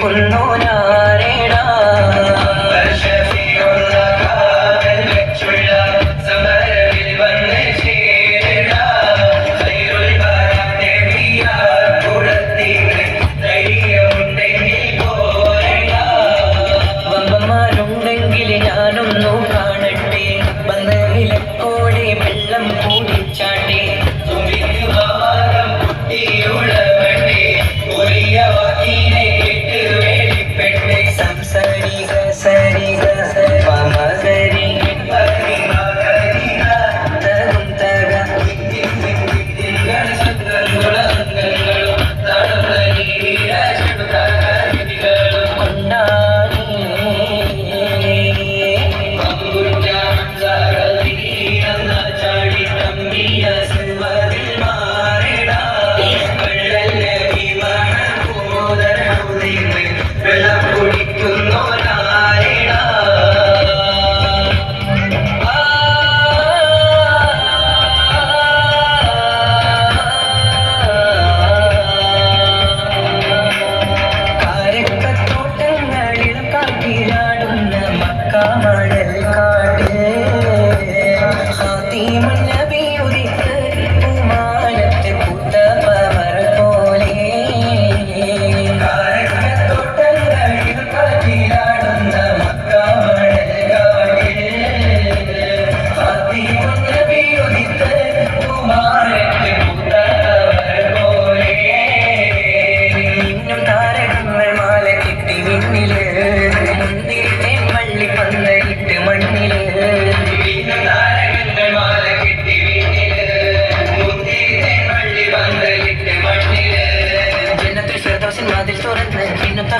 കൊല്ലോനാരേ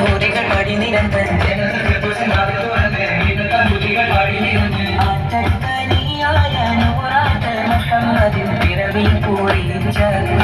ഹൂരികൾ പാടി നിരന്തൻ അത്തനിയായ നൂറാത്ത മുഹമ്മദിൻ പിറവി കൂടി ചേർന്ന്